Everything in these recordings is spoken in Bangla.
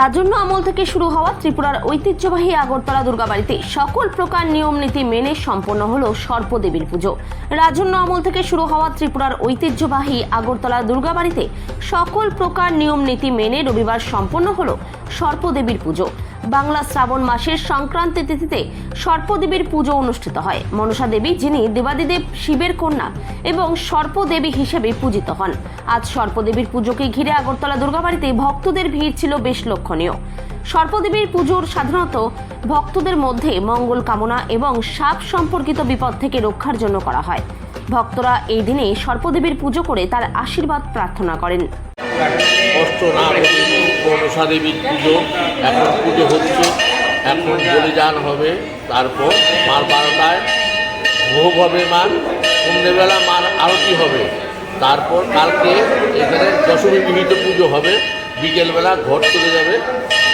রাজন্য আমল থেকে শুরু হওয়া ত্রিপুরার ঐতিহ্যবাহী আগরতলা দুর্গাবাড়িতে সকল প্রকার নিয়ম নীতি মেনে সম্পন্ন হল সর্পদেবীর পুজো। রাজন্য আমল থেকে শুরু হওয়া ত্রিপুরার ঐতিহ্যবাহী আগরতলা দুর্গাবাড়িতে সকল প্রকার নিয়ম নীতি মেনে রবিবার সম্পন্ন হল সর্পদেবীর পুজো। বাংলা শ্রাবণ মাসের সংক্রান্তি তিথিতে সর্পদেবীর পুজো অনুষ্ঠিত হয়। মনসা দেবী, যিনি দেবাদিদেব শিবের কন্যা এবং সর্পদেবী হিসেবে পূজিত হন। আজ সর্পদেবীর পুজোকে ঘিরে আগরতলা দুর্গাবাড়িতে ভক্তদের ভিড় ছিল বেশ লক্ষণীয়। সর্পদেবীর পুজোর সাধারণত ভক্তদের মধ্যে মঙ্গল কামনা এবং সাপ সম্পর্কিত বিপদ থেকে রক্ষার জন্য করা হয়। ভক্তরা এই দিনে সর্পদেবীর পুজো করে তার আশীর্বাদ প্রার্থনা করেন। মনসা দেবীর পুজো এখন পুজো হচ্ছে এখন বলিদান হবে তারপর মার বারোটায় ভোগ হবে মার সন্ধ্যেবেলা মার আরতি হবে। তারপর কালকে এখানে দশমী বিহিত পুজো হবে বিকেলবেলা ঘর চলে যাবে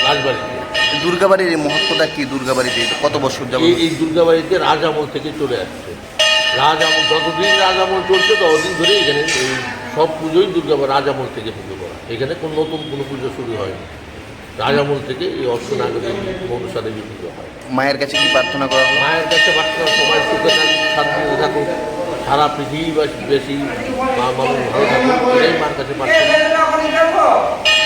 রাজবাড়িতে দুর্গাবাড়ির এই মহত্বটা কি দুর্গাবাড়িতে? কত বছর যাবত এই দুর্গাবাড়িতে রাজামল থেকে চলে আসছে। রাজামল যতদিন রাজামল চলছে ততদিন ধরে এখানে সব পুজোই দুর্গাবার রাজামল থেকে পুজো করা। এখানে কোনো নতুন কোনো পুজো শুরু হয়নি। রাজামল থেকে এই অষ্টনাগরী মনসা দেবী পুজো হয়। মায়ের কাছে কি প্রার্থনা করা মায়ের কাছে প্রার্থনা সবাই সুখে থাকুক শান্তিতে থাকুক। সারা পৃথিবী বেশি মা মানুষ ভালো থাকুক। এটাই মার কাছে প্রার্থনা।